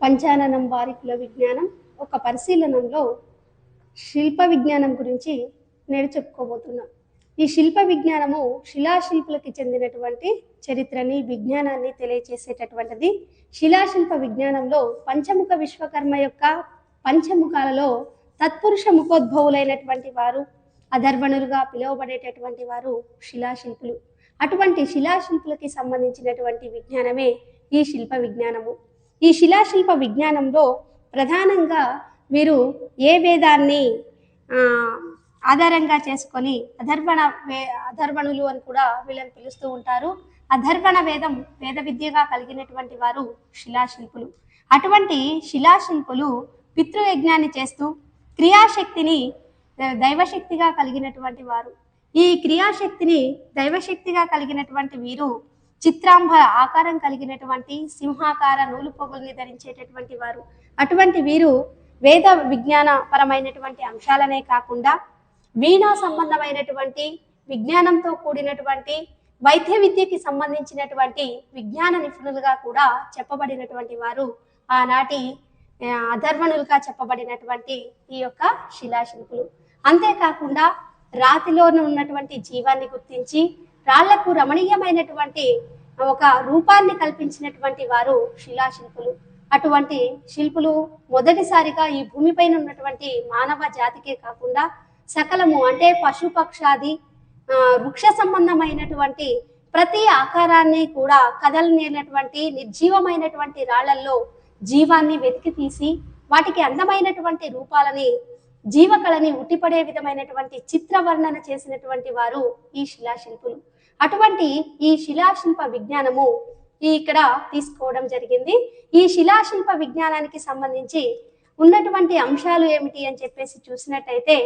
పంచాననం వారికుల విజ్ఞానం ఒక పరిశీలనంలో శిల్ప విజ్ఞానం గురించి నేను చెప్పుకోబోతున్నాం. ఈ శిల్ప విజ్ఞానము శిలాశిల్పులకి చెందినటువంటి చరిత్రని విజ్ఞానాన్ని తెలియచేసేటటువంటిది. శిలాశిల్ప విజ్ఞానంలో పంచముఖ విశ్వకర్మ యొక్క పంచముఖాలలో తత్పురుష ముఖోద్భవులైనటువంటి వారు అధర్వణులుగా పిలువబడేటటువంటి వారు శిలాశిల్పులు. అటువంటి శిలాశిల్పులకి సంబంధించినటువంటి విజ్ఞానమే ఈ శిల్ప విజ్ఞానము. ఈ శిలాశిల్ప విజ్ఞానంలో ప్రధానంగా వీరు ఏ వేదాన్ని ఆధారంగా చేసుకొని అధర్వణ వే అధర్వణులు అని కూడా వీళ్ళని పిలుస్తూ ఉంటారు. అధర్వణ వేదం వేద విద్యగా కలిగినటువంటి వారు శిలాశిల్పులు. అటువంటి శిలాశిల్పులు పితృయజ్ఞాన్ని చేస్తూ క్రియాశక్తిని దైవశక్తిగా కలిగినటువంటి వారు. ఈ క్రియాశక్తిని దైవశక్తిగా కలిగినటువంటి వీరు చిత్రాంబ ఆకారం కలిగినటువంటి సింహాకార నూలు పొగుల్ని ధరించేటటువంటి వారు. అటువంటి వీరు వేద విజ్ఞాన పరమైనటువంటి అంశాలనే కాకుండా వీణా సంబంధమైనటువంటి విజ్ఞానంతో కూడినటువంటి వైద్య విద్యకి సంబంధించినటువంటి విజ్ఞాన నిపుణులుగా కూడా చెప్పబడినటువంటి వారు ఆనాటి అధర్వణులుగా చెప్పబడినటువంటి ఈ యొక్క శిలాశిల్పులు. అంతేకాకుండా రాతిలోనూ ఉన్నటువంటి జీవాన్ని గుర్తించి రాళ్ళకు రమణీయమైనటువంటి ఒక రూపాన్ని కల్పించినటువంటి వారు శిలాశిల్పులు. అటువంటి శిల్పులు మొదటిసారిగా ఈ భూమిపైన ఉన్నటువంటి మానవ జాతికే కాకుండా సకలము అంటే పశుపక్షాది వృక్ష సంబంధమైనటువంటి ప్రతి ఆకారాన్ని కూడా కదలనేటువంటి నిర్జీవమైనటువంటి రాళ్ళల్లో జీవాన్ని వెతికి తీసి వాటికి అందమైనటువంటి రూపాలని జీవకళని ఉట్టిపడే విధమైనటువంటి చిత్రవర్ణన చేసినటువంటి వారు ఈ శిలాశిల్పులు. అటువంటి ఈ శిలాశిల్ప విజ్ఞానము ఇక్కడ తీసుకోవడం జరిగింది. ఈ శిలాశిల్ప విజ్ఞానానికి సంబంధించి ఉన్నటువంటి అంశాలు ఏమిటి అని చెప్పేసి చూసినట్టయితే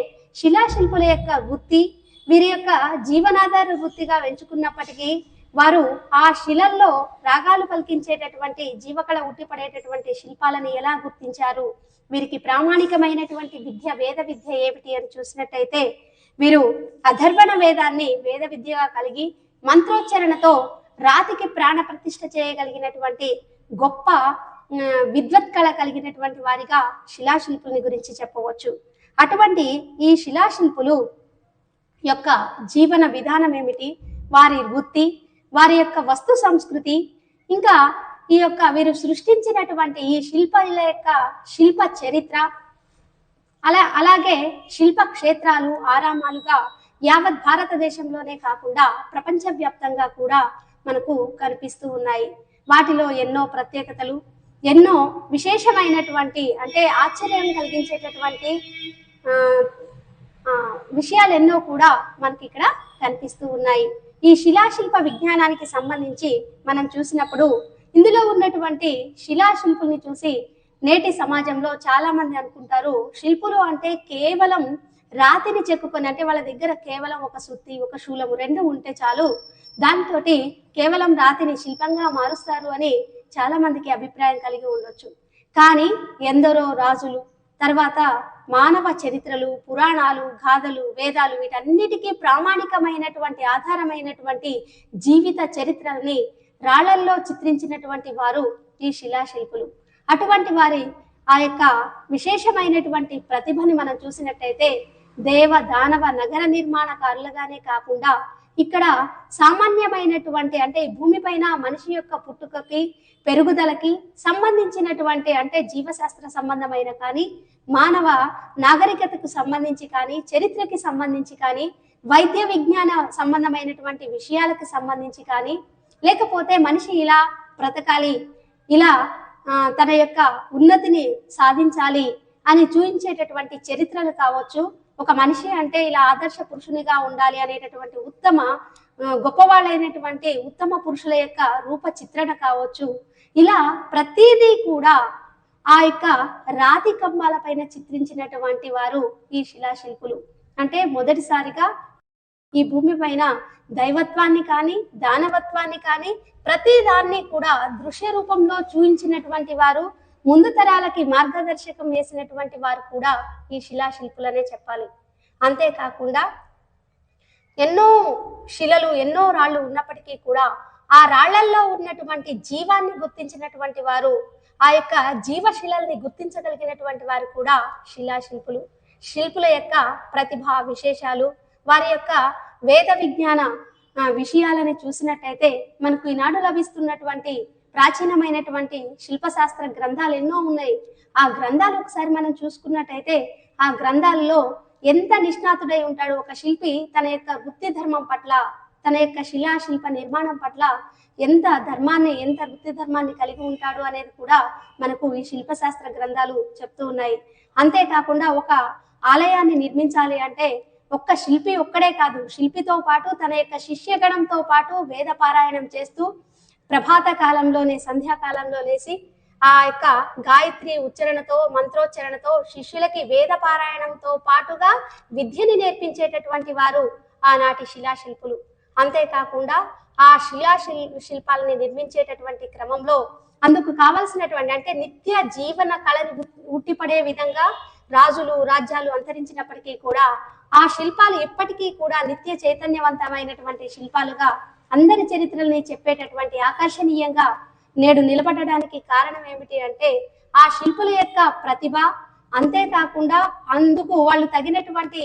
శిలాశిల్పుల యొక్క వృత్తి వీరి యొక్క జీవనాధార వృత్తిగా ఎంచుకున్నప్పటికీ వారు ఆ శిలల్లో రాగాలు పలికించేటటువంటి జీవకళ ఉట్టిపడేటటువంటి శిల్పాలను ఎలా గుర్తించారు? వీరికి ప్రామాణికమైనటువంటి విద్య వేద విద్య ఏమిటి అని చూసినట్టయితే వీరు అధర్వణ వేదాన్ని వేద విద్యగా కలిగి మంత్రోచ్చరణతో రాతికి ప్రాణ ప్రతిష్ఠ చేయగలిగినటువంటి గొప్ప విద్వత్ కళ కలిగినటువంటి వారిగా శిలాశిల్పుల్ని గురించి చెప్పవచ్చు. అటువంటి ఈ శిలాశిల్పులు యొక్క జీవన విధానం ఏమిటి? వారి వృత్తి వారి యొక్క వస్తు సంస్కృతి ఇంకా ఈ యొక్క వీరు సృష్టించినటువంటి ఈ శిల్పాల యొక్క శిల్ప చరిత్ర అలా అలాగే శిల్ప క్షేత్రాలు ఆరామాలుగా యావత్ భారతదేశంలోనే కాకుండా ప్రపంచవ్యాప్తంగా కూడా మనకు కనిపిస్తూ ఉన్నాయి. వాటిలో ఎన్నో ప్రత్యేకతలు ఎన్నో విశేషమైనటువంటి అంటే ఆశ్చర్యం కలిగించేటటువంటి విషయాలు ఎన్నో కూడా మనకి ఇక్కడ కనిపిస్తూ ఉన్నాయి. ఈ శిలాశిల్ప విజ్ఞానానికి సంబంధించి మనం చూసినప్పుడు ఇందులో ఉన్నటువంటి శిలాశిల్పుల్ని చూసి నేటి సమాజంలో చాలా మంది అనుకుంటారు శిల్పులు అంటే కేవలం రాతిని చెక్కుకొని అంటే వాళ్ళ దగ్గర కేవలం ఒక సుత్తి ఒక శూలము రెండు ఉంటే చాలు దాంతో కేవలం రాతిని శిల్పంగా మారుస్తారు అని చాలా మందికి అభిప్రాయం కలిగి ఉండొచ్చు. కానీ ఎందరో రాజులు తర్వాత మానవ చరిత్రలు పురాణాలు గాథలు వేదాలు వీటన్నిటికీ ప్రామాణికమైనటువంటి ఆధారమైనటువంటి జీవిత చరిత్రని రాళ్ళల్లో చిత్రించినటువంటి వారు ఈ శిలాశిల్పులు. అటువంటి వారి ఆ యొక్క విశేషమైనటువంటి ప్రతిభని మనం చూసినట్టయితే దేవ దానవ నగర నిర్మాణకారులుగానే కాకుండా ఇక్కడ సామాన్యమైనటువంటి అంటే భూమిపైన మనిషి యొక్క పుట్టుకకి పెరుగుదలకి సంబంధించినటువంటి అంటే జీవశాస్త్ర సంబంధమైన కానీ మానవ నాగరికతకు సంబంధించి కానీ చరిత్రకి సంబంధించి కానీ వైద్య విజ్ఞాన సంబంధమైనటువంటి విషయాలకు సంబంధించి కానీ లేకపోతే మనిషి ఇలా బ్రతకాలి ఇలా తన యొక్క ఉన్నతిని సాధించాలి అని చూపించేటటువంటి చరిత్రలు కావచ్చు. ఒక మనిషి అంటే ఇలా ఆదర్శ పురుషునిగా ఉండాలి అనేటటువంటి ఉత్తమ గొప్పవాళ్ళైనటువంటి ఉత్తమ పురుషుల యొక్క రూప చిత్రణ కావచ్చు. ఇలా ప్రతిదీ కూడా ఆ యొక్క రాతి కంబాల పైన చిత్రించినటువంటి వారు ఈ శిలాశిల్పులు. అంటే మొదటిసారిగా ఈ భూమి పైన దైవత్వాన్ని కానీ దానవత్వాన్ని కానీ ప్రతి దాన్ని కూడా దృశ్య రూపంలో చూపించినటువంటి వారు ముందు తరాలకి మార్గదర్శకం వేసినటువంటి వారు కూడా ఈ శిలాశిల్పులనే చెప్పాలి. అంతేకాకుండా ఎన్నో శిలలు ఎన్నో రాళ్ళు ఉన్నప్పటికీ కూడా ఆ రాళ్ళల్లో ఉన్నటువంటి జీవాన్ని గుర్తించినటువంటి వారు ఆ యొక్క జీవశిలల్ని గుర్తించగలిగినటువంటి వారు కూడా శిలాశిల్పులు. శిల్పుల యొక్క ప్రతిభ విశేషాలు వారి యొక్క వేద విజ్ఞాన విషయాలను చూసినట్టయితే మనకు ఈనాడు లభిస్తున్నటువంటి ప్రాచీనమైనటువంటి శిల్పశాస్త్ర గ్రంథాలు ఎన్నో ఉన్నాయి. ఆ గ్రంథాలు ఒకసారి మనం చూసుకున్నట్టయితే ఆ గ్రంథాలలో ఎంత నిష్ణాతుడై ఉంటాడు ఒక శిల్పి తన యొక్క వృత్తి ధర్మం పట్ల తన యొక్క శిలాశిల్ప నిర్మాణం పట్ల ఎంత ధర్మాన్ని ఎంత వృత్తి ధర్మాన్ని కలిగి ఉంటాడు అనేది కూడా మనకు ఈ శిల్పశాస్త్ర గ్రంథాలు చెప్తూ ఉన్నాయి. అంతేకాకుండా ఒక ఆలయాన్ని నిర్మించాలి అంటే ఒక్క శిల్పి ఒక్కడే కాదు శిల్పితో పాటు తన యొక్క శిష్యగణంతో పాటు వేద పారాయణం చేస్తూ ప్రభాత కాలంలోనే సంధ్యాకాలంలో లేచి ఆ యొక్క గాయత్రి ఉచ్చరణతో మంత్రోచ్చరణతో శిష్యులకి వేద పారాయణంతో పాటుగా విద్యని నేర్పించేటటువంటి వారు ఆనాటి శిలాశిల్పులు. అంతేకాకుండా ఆ శిలాశిల్ శిల్పాలని నిర్మించేటటువంటి క్రమంలో అందుకు కావలసినటువంటి అంటే నిత్య జీవన కళని ఉట్టిపడే విధంగా రాజులు రాజ్యాలు అంతరించినప్పటికీ కూడా ఆ శిల్పాలు ఎప్పటికీ కూడా నిత్య చైతన్యవంతమైనటువంటి శిల్పాలుగా అందరి చరిత్రల్ని చెప్పేటటువంటి ఆకర్షణీయంగా నేడు నిలబడడానికి కారణం ఏమిటి అంటే ఆ శిల్పుల యొక్క ప్రతిభ అంతేకాకుండా అందుకు వాళ్ళు తగినటువంటి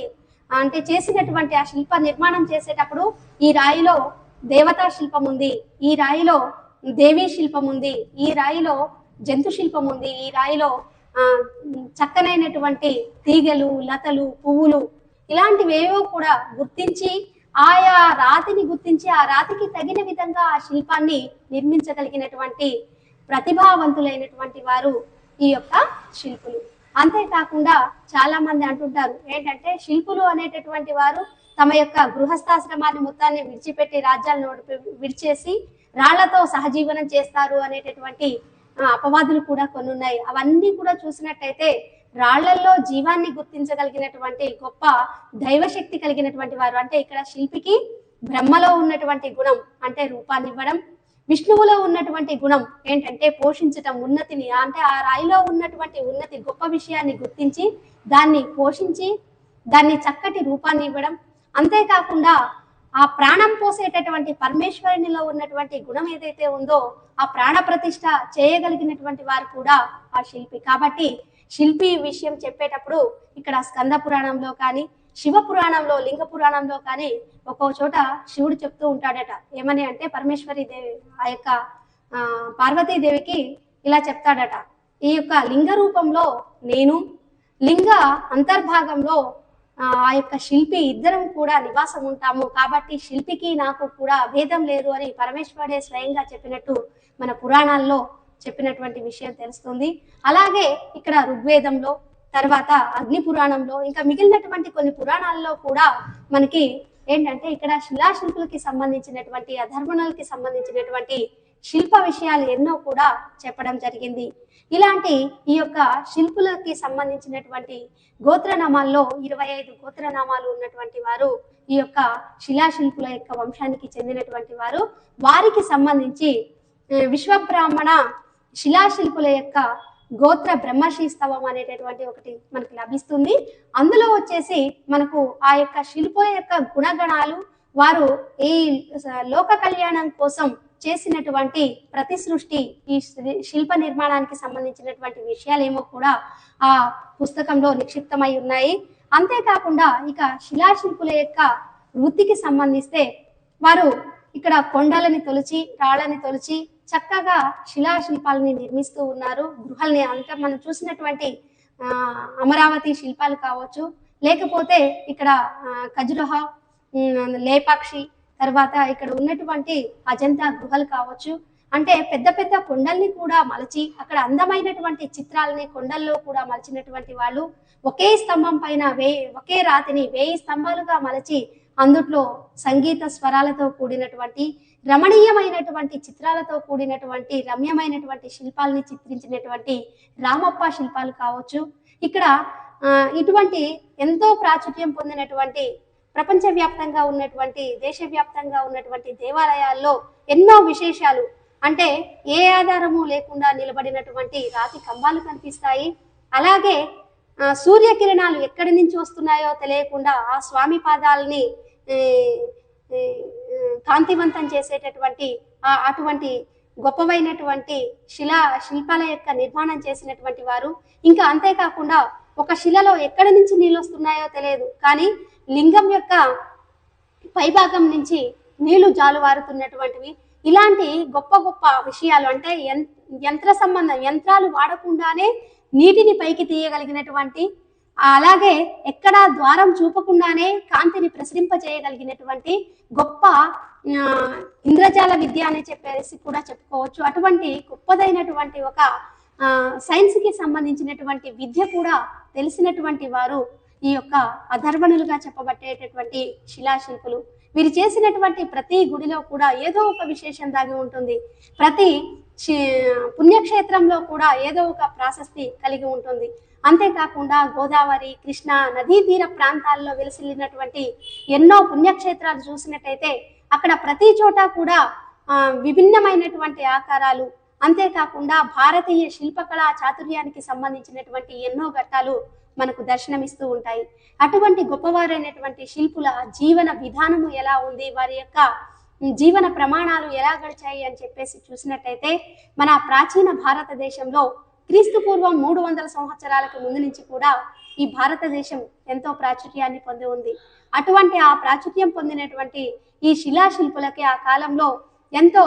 అంటే చేసినటువంటి ఆ శిల్ప నిర్మాణం చేసేటప్పుడు ఈ రాయిలో దేవతా శిల్పం ఉంది ఈ రాయిలో దేవీ శిల్పం ఉంది ఈ రాయిలో జంతు శిల్పం ఉంది ఈ రాయిలో ఆ చక్కనైనటువంటి తీగలు లతలు పువ్వులు ఇలాంటివేవో కూడా గుర్తించి ఆయా రాతిని గుర్తించి ఆ రాతికి తగిన విధంగా ఆ శిల్పాన్ని నిర్మించగలిగినటువంటి ప్రతిభావంతులైనటువంటి వారు ఈ యొక్క శిల్పులు. అంతేకాకుండా చాలా మంది అంటుంటారు ఏంటంటే శిల్పులు అనేటటువంటి వారు తమ యొక్క గృహస్థాశ్రమాన్ని మొత్తాన్ని విడిచిపెట్టి రాజ్యాలను విడిచేసి రాళ్ళతో సహజీవనం చేస్తారు అనేటటువంటి అపవాదులు కూడా కొన్ని ఉన్నాయి అవన్నీ కూడా చూసినట్టయితే రాళ్ళల్లో జీవాన్ని గుర్తించగలిగినటువంటి గొప్ప దైవశక్తి కలిగినటువంటి వారు. అంటే ఇక్కడ శిల్పికి బ్రహ్మలో ఉన్నటువంటి గుణం అంటే రూపాన్ని ఇవ్వడం విష్ణువులో ఉన్నటువంటి గుణం ఏంటంటే పోషించటం ఉన్నతిని అంటే ఆ రాయిలో ఉన్నటువంటి ఉన్నతి గొప్ప విషయాన్ని గుర్తించి దాన్ని పోషించి దాన్ని చక్కటి రూపాన్ని ఇవ్వడం. అంతేకాకుండా ఆ ప్రాణం పోసేటటువంటి పరమేశ్వరునిలో ఉన్నటువంటి గుణం ఏదైతే ఉందో ఆ ప్రాణ ప్రతిష్ట చేయగలిగినటువంటి వారు కూడా ఆ శిల్పి. కాబట్టి శిల్పి విషయం చెప్పేటప్పుడు ఇక్కడ స్కంద పురాణంలో కానీ శివ పురాణంలో లింగ పురాణంలో కానీ ఒక్కో చోట శివుడు చెప్తూ ఉంటాడట. ఏమని అంటే పరమేశ్వరి దేవి ఆ యొక్క పార్వతీదేవికి ఇలా చెప్తాడట. ఈ యొక్క లింగ రూపంలో నేను లింగ అంతర్భాగంలో ఆ ఆ యొక్క శిల్పి ఇద్దరం కూడా నివాసం ఉంటాము. కాబట్టి శిల్పికి నాకు కూడా భేదం లేదు అని పరమేశ్వరుడే స్వయంగా చెప్పినట్టు మన పురాణాల్లో చెప్పినటువంటి విషయం తెలుస్తుంది. అలాగే ఇక్కడ ఋగ్వేదంలో తర్వాత అగ్ని పురాణంలో ఇంకా మిగిలినటువంటి కొన్ని పురాణాల్లో కూడా మనకి ఏంటంటే ఇక్కడ శిలాశిల్పులకి సంబంధించినటువంటి అధర్మణులకి సంబంధించినటువంటి శిల్ప విషయాలు ఎన్నో కూడా చెప్పడం జరిగింది. ఇలాంటి ఈ యొక్క శిల్పులకి సంబంధించినటువంటి గోత్రనామాల్లో ఇరవై ఐదు గోత్రనామాలు ఉన్నటువంటి వారు ఈ యొక్క శిలాశిల్పుల యొక్క వంశానికి చెందినటువంటి వారు వారికి సంబంధించి విశ్వబ్రాహ్మణ శిలాశిల్పుల యొక్క గోత్ర బ్రహ్మర్షి స్తవం అనేటటువంటి ఒకటి మనకు లభిస్తుంది. అందులో వచ్చేసి మనకు ఆ యొక్క శిల్పుల యొక్క గుణగణాలు వారు ఈ లోక కళ్యాణం కోసం చేసినటువంటి ప్రతి సృష్టి ఈ శి- శిల్ప నిర్మాణానికి సంబంధించినటువంటి విషయాలేమో కూడా ఆ పుస్తకంలో నిక్షిప్తమై ఉన్నాయి. అంతేకాకుండా ఇక శిలాశిల్పుల యొక్క వృత్తికి సంబంధిస్తే వారు ఇక్కడ కొండలని తొలిచి రాళ్ళని తొలిచి చక్కగా శిలాశిల్పాలని నిర్మిస్తూ ఉన్నారు. గృహల్ని అంతా మనం చూసినటువంటి ఆ, అమరావతి శిల్పాలు కావచ్చు లేకపోతే ఇక్కడ ఖజురహ లేపాక్షి తర్వాత ఇక్కడ ఉన్నటువంటి అజంతా గుహలు కావచ్చు. అంటే పెద్ద పెద్ద కొండల్ని కూడా మలచి అక్కడ అందమైనటువంటి చిత్రాలని కొండల్లో కూడా మలిచినటువంటి వాళ్ళు ఒకే స్తంభం పైన వే ఒకే రాతిని వేయి స్తంభాలుగా మలచి అందుట్లో సంగీత స్వరాలతో కూడినటువంటి రమణీయమైనటువంటి చిత్రాలతో కూడినటువంటి రమ్యమైనటువంటి శిల్పాలని చిత్రించినటువంటి రామప్ప శిల్పాలు కావచ్చు. ఇక్కడ ఇటువంటి ఎంతో ప్రాచుర్యం పొందినటువంటి ప్రపంచవ్యాప్తంగా ఉన్నటువంటి దేశవ్యాప్తంగా ఉన్నటువంటి దేవాలయాల్లో ఎన్నో విశేషాలు. అంటే ఏ ఆధారము లేకుండా నిలబడినటువంటి రాతి కంబాలు కనిపిస్తాయి. అలాగే సూర్యకిరణాలు ఎక్కడి నుంచి వస్తున్నాయో తెలియకుండా ఆ స్వామి పాదాలని కాంతివంతం చేసేటటువంటి అటువంటి గొప్పవైనటువంటి శిలా శిల్పాల యొక్క నిర్మాణం చేసినటువంటి వారు. ఇంకా అంతేకాకుండా ఒక శిలలో ఎక్కడి నుంచి నీళ్ళు వస్తున్నాయో తెలియదు. కానీ లింగం యొక్క పైభాగం నుంచి నీళ్ళు జాలువారుతున్నటువంటివి ఇలాంటి గొప్ప గొప్ప విషయాలు అంటే యం- యంత్ర సంబంధం యంత్రాలు వాడకుండానే నీటిని పైకి తీయగలిగినటువంటి అలాగే ఎక్కడ ద్వారం చూపకుండానే కాంతిని ప్రసరింపజేయగలిగినటువంటి గొప్ప ఇంద్రజాల విద్య అని చెప్పేసి కూడా చెప్పుకోవచ్చు. అటువంటి గొప్పదైనటువంటి ఒక సైన్స్కి సంబంధించినటువంటి విద్య కూడా తెలిసినటువంటి వారు ఈ యొక్క అధర్వణులుగా చెప్పబట్టేటటువంటి శిలాశిల్పులు. వీరు చేసినటువంటి ప్రతి గుడిలో కూడా ఏదో ఒక విశేషం దాగి ఉంటుంది. ప్రతి పుణ్యక్షేత్రంలో కూడా ఏదో ఒక ప్రాశస్తి కలిగి ఉంటుంది. అంతేకాకుండా గోదావరి కృష్ణ నదీ తీర ప్రాంతాల్లో వెలిసిల్లినటువంటి ఎన్నో పుణ్యక్షేత్రాలు చూసినట్టయితే అక్కడ ప్రతి చోట కూడా విభిన్నమైనటువంటి ఆకారాలు అంతేకాకుండా భారతీయ శిల్పకళా చాతుర్యానికి సంబంధించినటువంటి ఎన్నో ఘట్టాలు మనకు దర్శనమిస్తూ ఉంటాయి. అటువంటి గొప్పవారైనటువంటి శిల్పుల జీవన విధానము ఎలా ఉంది? వారి యొక్క జీవన ప్రమాణాలు ఎలా గడిచాయి అని చెప్పేసి చూసినట్టయితే మన ప్రాచీన భారతదేశంలో క్రీస్తు పూర్వం మూడు వందల సంవత్సరాలకు ముందు నుంచి కూడా ఈ భారతదేశం ఎంతో ప్రాచుర్యాన్ని పొంది ఉంది. అటువంటి ఆ ప్రాచుర్యం పొందినటువంటి ఈ శిలాశిల్పులకి ఆ కాలంలో ఎంతో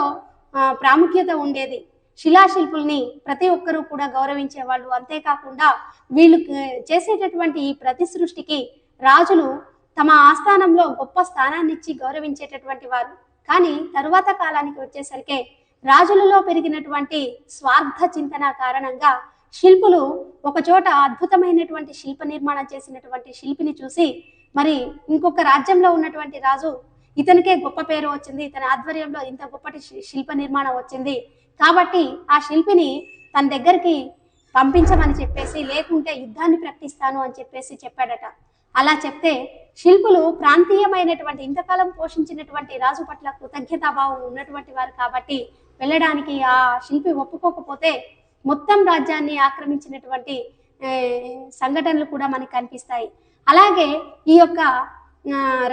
ప్రాముఖ్యత ఉండేది. శిలాశిల్పుల్ని ప్రతి ఒక్కరూ కూడా గౌరవించేవాళ్ళు. అంతేకాకుండా వీళ్ళు చేసేటటువంటి ఈ ప్రతి సృష్టికి రాజులు తమ ఆస్థానంలో గొప్ప స్థానాన్ని ఇచ్చి గౌరవించేటటువంటి వారు. కానీ తరువాత కాలానికి వచ్చేసరికి రాజులలో పెరిగినటువంటి స్వార్థ చింతన కారణంగా శిల్పులు ఒకచోట అద్భుతమైనటువంటి శిల్ప నిర్మాణం చేసినటువంటి శిల్పిని చూసి మరి ఇంకొక రాజ్యంలో ఉన్నటువంటి రాజు ఇతనికే గొప్ప పేరు వచ్చింది ఇతని ఆధ్వర్యంలో ఇంత గొప్పటి శిల్ప నిర్మాణం వచ్చింది. కాబట్టి ఆ శిల్పిని తన దగ్గరికి పంపించమని చెప్పేసి లేకుంటే యుద్ధాన్ని ప్రకటిస్తాను అని చెప్పేసి చెప్పాడట. అలా చెప్తే శిల్పులు ప్రాంతీయమైనటువంటి ఇంతకాలం పోషించినటువంటి రాజు పట్ల కృతజ్ఞతాభావం ఉన్నటువంటి వారు కాబట్టి వెళ్ళడానికి ఆ శిల్పి ఒప్పుకోకపోతే మొత్తం రాజ్యాన్ని ఆక్రమించినటువంటి సంఘటనలు కూడా మనకి కనిపిస్తాయి. అలాగే ఈ యొక్క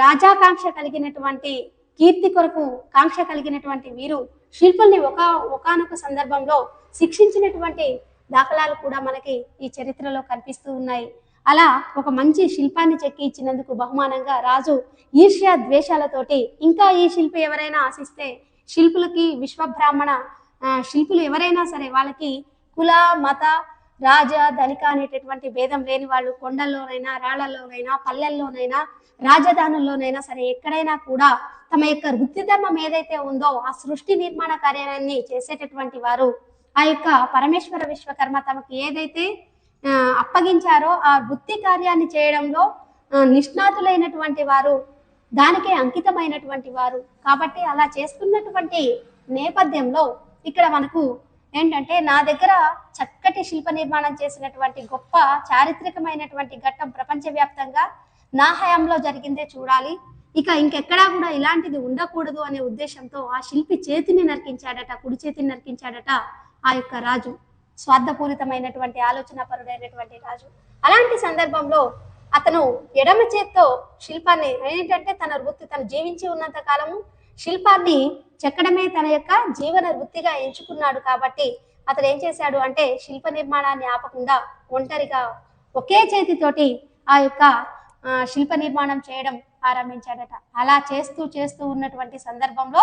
రాజాకాంక్ష కలిగినటువంటి కీర్తి కొరకు కాంక్ష కలిగినటువంటి వీరు శిల్పుల్ని ఒక ఒకానొక సందర్భంలో శిక్షించినటువంటి దాఖలాలు కూడా మనకి ఈ చరిత్రలో కనిపిస్తూ ఉన్నాయి. అలా ఒక మంచి శిల్పాన్ని చెక్కి ఇచ్చినందుకు బహుమానంగా రాజు ఈర్ష్య ద్వేషాలతోటి ఇంకా ఈ శిల్పి ఎవరైనా ఆశిస్తే శిల్పులకి విశ్వబ్రాహ్మణ ఆ, శిల్పులు ఎవరైనా సరే వాళ్ళకి కుల మత రాజ ధనిక అనేటటువంటి భేదం లేని వాళ్ళు కొండల్లోనైనా రాళ్ళలోనైనా పల్లెల్లోనైనా రాజధానుల్లోనైనా సరే ఎక్కడైనా కూడా తమ యొక్క వృత్తి ధర్మం ఏదైతే ఉందో ఆ సృష్టి నిర్మాణ కార్యాన్ని చేసేటటువంటి వారు ఆ యొక్క పరమేశ్వర విశ్వకర్మ తమకు ఏదైతే ఆ, అప్పగించారో ఆ వృత్తి కార్యాన్ని చేయడంలో నిష్ణాతులైనటువంటి వారు దానికే అంకితమైనటువంటి వారు. కాబట్టి అలా చేస్తున్నటువంటి నేపథ్యంలో ఇక్కడ మనకు ఏంటంటే నా దగ్గర చక్కటి శిల్ప నిర్మాణం చేసినటువంటి గొప్ప చారిత్రకమైనటువంటి ఘట్టం ప్రపంచవ్యాప్తంగా నా హయాంలో జరిగిందే చూడాలి. ఇక ఇంకెక్కడా కూడా ఇలాంటిది ఉండకూడదు అనే ఉద్దేశంతో ఆ శిల్పి చేతిని నరికించాడట కుడి చేతిని నరికించాడట ఆ యొక్క రాజు. స్వార్థపూరితమైనటువంటి ఆలోచన పరుడైనటువంటి రాజు. అలాంటి సందర్భంలో అతను ఎడమ చేత్తో శిల్పాన్ని ఏంటంటే తన వృత్తి తను జీవించి ఉన్నంత కాలము శిల్పాన్ని చెక్కడమే తన యొక్క జీవన వృత్తిగా ఎంచుకున్నాడు కాబట్టి అతను ఏం చేశాడు అంటే శిల్ప నిర్మాణాన్ని ఆపకుండా ఒంటరిగా ఒకే చేతితోటి ఆ యొక్క శిల్ప నిర్మాణం చేయడం ఆరంభించాడట. అలా చేస్తూ చేస్తూ ఉన్నటువంటి సందర్భంలో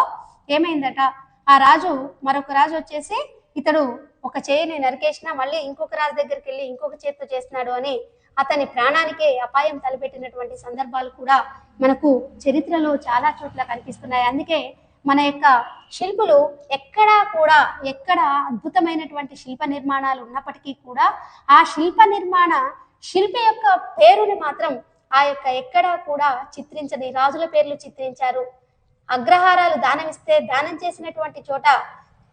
ఏమైందట? ఆ రాజు మరొక రాజు వచ్చేసి ఇతడు ఒక చేయిని నరికేసిన మళ్ళీ ఇంకొక రాజు దగ్గరికి వెళ్ళి ఇంకొక చేత్తో చేస్తున్నాడు అని అతని ప్రాణానికే అపాయం తలపెట్టినటువంటి సందర్భాలు కూడా మనకు చరిత్రలో చాలా చోట్ల కనిపిస్తున్నాయి. అందుకే మన యొక్క శిల్పులు ఎక్కడా కూడా ఎక్కడ అద్భుతమైనటువంటి శిల్ప నిర్మాణాలు ఉన్నప్పటికీ కూడా ఆ శిల్ప నిర్మాణ శిల్పి యొక్క పేరుని మాత్రం ఆ యొక్క ఎక్కడా కూడా చిత్రించని రాజుల పేర్లు చిత్రించారు. అగ్రహారాలు దానమిస్తే దానం చేసినటువంటి చోట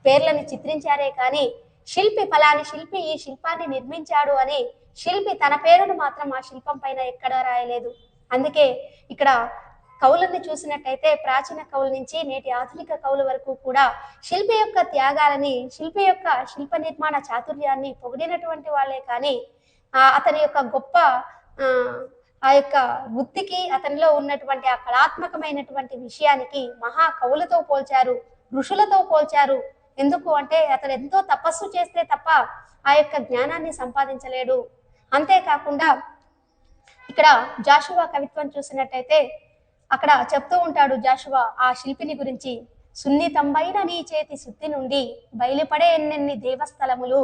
పేర్లను చిత్రించారే కానీ శిల్పి ఫలాని శిల్పి ఈ శిల్పాన్ని నిర్మించాడు అని శిల్పి తన పేరును మాత్రం ఆ శిల్పం పైన ఎక్కడా రాయలేదు. అందుకే ఇక్కడ కవులను చూసినట్టయితే ప్రాచీన కవుల నుంచి నేటి ఆధునిక కవుల వరకు కూడా శిల్పి యొక్క త్యాగాలని శిల్పి యొక్క శిల్ప నిర్మాణ చాతుర్యాన్ని పొగిడినటువంటి వాళ్ళే కానీ ఆ అతని యొక్క గొప్ప ఆ, యొక్క వృత్తికి అతనిలో ఉన్నటువంటి ఆ కళాత్మకమైనటువంటి విషయానికి మహా కవులతో పోల్చారు ఋషులతో పోల్చారు. ఎందుకు అంటే అతను ఎంతో తపస్సు చేస్తే తప్ప ఆ యొక్క జ్ఞానాన్ని సంపాదించలేడు. అంతేకాకుండా ఇక్కడ జాషువా కవిత్వం చూసినట్టయితే అక్కడ చెప్తూ ఉంటాడు జాషువా ఆ శిల్పిని గురించి సున్నితంబైన నీ చేతి శుద్ధి నుండి బయలుపడే ఎన్నెన్ని దేవస్థలములు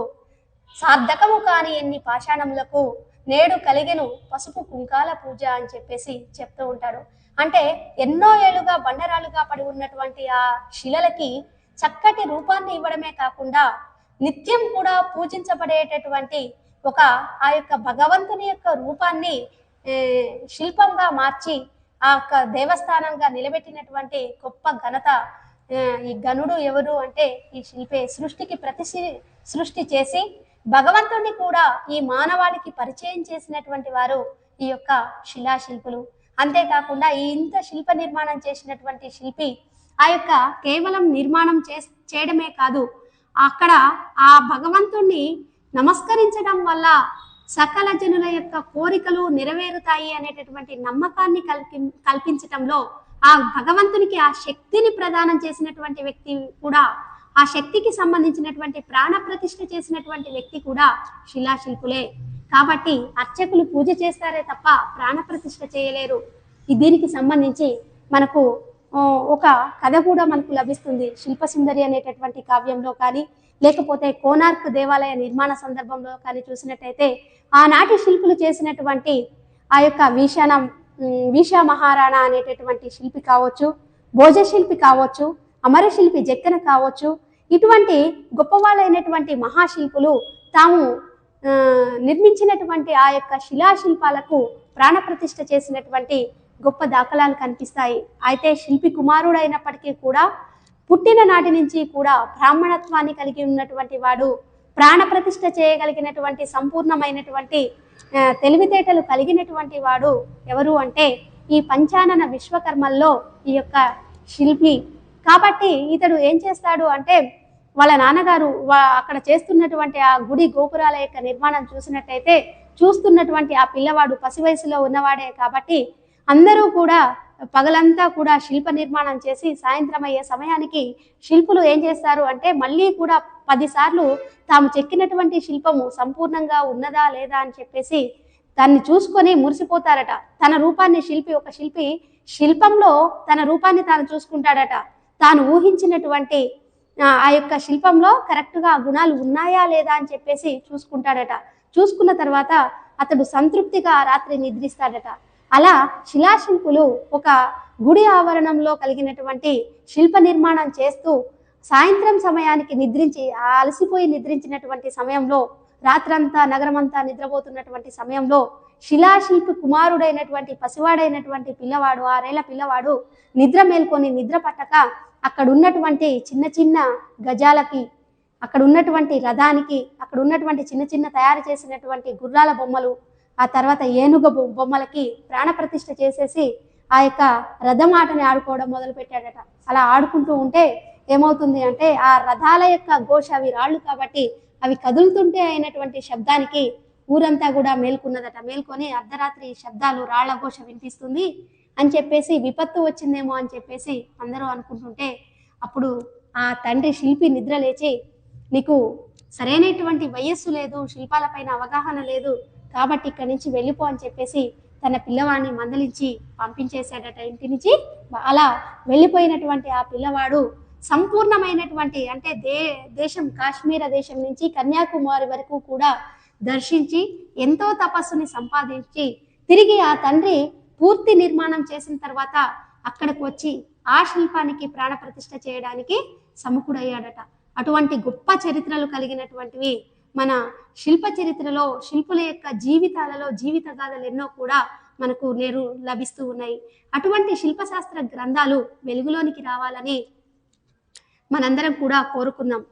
సార్థకము కాని ఎన్ని పాషాణములకు నేడు కలిగెను పసుపు కుంకాల పూజ అని చెప్పేసి చెప్తూ ఉంటాడు. అంటే ఎన్నో ఏళ్ళుగా బండరాలుగా పడి ఉన్నటువంటి ఆ శిలలకి చక్కటి రూపాన్ని ఇవ్వడమే కాకుండా నిత్యం కూడా పూజించబడేటటువంటి ఒక ఆ యొక్క భగవంతుని యొక్క రూపాన్ని శిల్పంగా మార్చి ఆ యొక్క దేవస్థానంగా నిలబెట్టినటువంటి గొప్ప ఘనత ఈ గనుడు ఎవరు అంటే ఈ శిల్పే సృష్టికి ప్రతి సృష్టి చేసి భగవంతుణ్ణి కూడా ఈ మానవాళికి పరిచయం చేసినటువంటి వారు ఈ యొక్క శిలాశిల్పులు. అంతేకాకుండా ఈ ఇంత శిల్ప నిర్మాణం చేసినటువంటి శిల్పి ఆ యొక్క కేవలం నిర్మాణం చే చేయడమే కాదు అక్కడ ఆ భగవంతుణ్ణి నమస్కరించడం వల్ల సకల జనుల యొక్క కోరికలు నెరవేరుతాయి అనేటటువంటి నమ్మకాన్ని కల్పి కల్పించటంలో ఆ భగవంతునికి ఆ శక్తిని ప్రదానం చేసినటువంటి వ్యక్తి కూడా ఆ శక్తికి సంబంధించినటువంటి ప్రాణ ప్రతిష్ఠ చేసినటువంటి వ్యక్తి కూడా శిలాశిల్పులే. కాబట్టి అర్చకులు పూజ చేస్తారే తప్ప ప్రాణ ప్రతిష్ఠ చేయలేరు. దీనికి సంబంధించి మనకు ఒక కథ కూడా మనకు లభిస్తుంది. శిల్పసుందరి అనేటటువంటి కావ్యంలో కానీ లేకపోతే కోనార్క్ దేవాలయ నిర్మాణ సందర్భంలో కానీ చూసినట్టయితే ఆనాటి శిల్పులు చేసినటువంటి ఆ యొక్క వీషానం వీషా మహారాణా అనేటటువంటి శిల్పి కావచ్చు భోజ శిల్పి కావచ్చు అమరశిల్పి జక్కన కావచ్చు ఇటువంటి గొప్పవాళ్ళైనటువంటి మహాశిల్పులు తాము నిర్మించినటువంటి ఆ యొక్క శిలాశిల్పాలకు ప్రాణప్రతిష్ఠ చేసినటువంటి గొప్ప దాఖలాలు కనిపిస్తాయి. అయితే శిల్పి కుమారుడు అయినప్పటికీ కూడా పుట్టిన నాటి నుంచి కూడా బ్రాహ్మణత్వాన్ని కలిగి ఉన్నటువంటి వాడు ప్రాణప్రతిష్ఠ చేయగలిగినటువంటి సంపూర్ణమైనటువంటి తెలివితేటలు కలిగినటువంటి వాడు ఎవరు అంటే ఈ పంచానన విశ్వకర్మల్లో ఈ యొక్క శిల్పి. కాబట్టి ఇతడు ఏం చేస్తాడు అంటే వాళ్ళ నాన్నగారు వా- అక్కడ చేస్తున్నటువంటి ఆ గుడి గోపురాల యొక్క నిర్మాణం చూసినట్టయితే చూస్తున్నటువంటి ఆ పిల్లవాడు పసి వయసులో ఉన్నవాడే కాబట్టి అందరూ కూడా పగలంతా కూడా శిల్ప నిర్మాణం చేసి సాయంత్రం అయ్యే సమయానికి శిల్పులు ఏం చేస్తారు అంటే మళ్ళీ కూడా పదిసార్లు తాము చెక్కినటువంటి శిల్పము సంపూర్ణంగా ఉన్నదా లేదా అని చెప్పేసి దాన్ని చూసుకొని మురిసిపోతారట. తన రూపాన్ని శిల్పి ఒక శిల్పి శిల్పంలో తన రూపాన్ని తాను చూసుకుంటాడట. తాను ఊహించినటువంటి ఆ యొక్క శిల్పంలో కరెక్ట్గా గుణాలు ఉన్నాయా లేదా అని చెప్పేసి చూసుకుంటాడట. చూసుకున్న తర్వాత అతడు సంతృప్తిగా రాత్రి నిద్రిస్తాడట. అలా శిలాశిల్పులు ఒక గుడి ఆవరణంలో కలిగినటువంటి శిల్ప నిర్మాణం చేస్తూ సాయంత్రం సమయానికి నిద్రించి ఆ అలసిపోయి నిద్రించినటువంటి సమయంలో రాత్రంతా నగరమంతా నిద్రపోతున్నటువంటి సమయంలో శిలాశిల్పి కుమారుడైనటువంటి పసివాడైనటువంటి పిల్లవాడు ఆరేళ్ళ పిల్లవాడు నిద్ర మేల్కొని నిద్ర పట్టక అక్కడ ఉన్నటువంటి చిన్న చిన్న గజాలకి అక్కడ ఉన్నటువంటి రథానికి అక్కడ ఉన్నటువంటి చిన్న చిన్న తయారు చేసినటువంటి గుర్రాల బొమ్మలు ఆ తర్వాత ఏనుగు బొమ్మలకి ప్రాణప్రతిష్ఠ చేసేసి ఆ యొక్క రథం ఆటని ఆడుకోవడం మొదలు పెట్టాడట అలా ఆడుకుంటూ ఉంటే ఏమవుతుంది అంటే ఆ రథాల యొక్క ఘోష అవి రాళ్ళు కాబట్టి అవి కదులుతుంటే అయినటువంటి శబ్దానికి ఊరంతా కూడా మేల్కొన్నదట. మేల్కొని అర్ధరాత్రి శబ్దాలు రాళ్ళ ఘోష వినిపిస్తుంది అని చెప్పేసి విపత్తు వచ్చిందేమో అని చెప్పేసి అందరూ అనుకుంటుంటే అప్పుడు ఆ తండ్రి శిల్పి నిద్ర లేచి నీకు సరైనటువంటి వయస్సు లేదు శిల్పాలపైన అవగాహన లేదు కాబట్టి ఇక్కడి నుంచి వెళ్ళిపో అని చెప్పేసి తన పిల్లవాడిని మందలించి పంపించేశాడట ఇంటి నుంచి. అలా వెళ్ళిపోయినటువంటి ఆ పిల్లవాడు సంపూర్ణమైనటువంటి అంటే దే దేశం కాశ్మీర దేశం నుంచి కన్యాకుమారి వరకు కూడా దర్శించి ఎంతో తపస్సుని సంపాదించి తిరిగి ఆ తండ్రి పూర్తి నిర్మాణం చేసిన తర్వాత అక్కడికి వచ్చి ఆ శిల్పానికి ప్రాణ ప్రతిష్ఠ చేయడానికి సముఖుడయ్యాడట అటువంటి గొప్ప చరిత్రలు కలిగినటువంటివి మన శిల్ప చరిత్రలో శిల్పుల యొక్క జీవితాలలో జీవిత గాథలు ఎన్నో కూడా మనకు నేరు లభిస్తూ ఉన్నాయి. అటువంటి శిల్పశాస్త్ర గ్రంథాలు వెలుగులోనికి రావాలని మనందరం కూడా కోరుకుందాం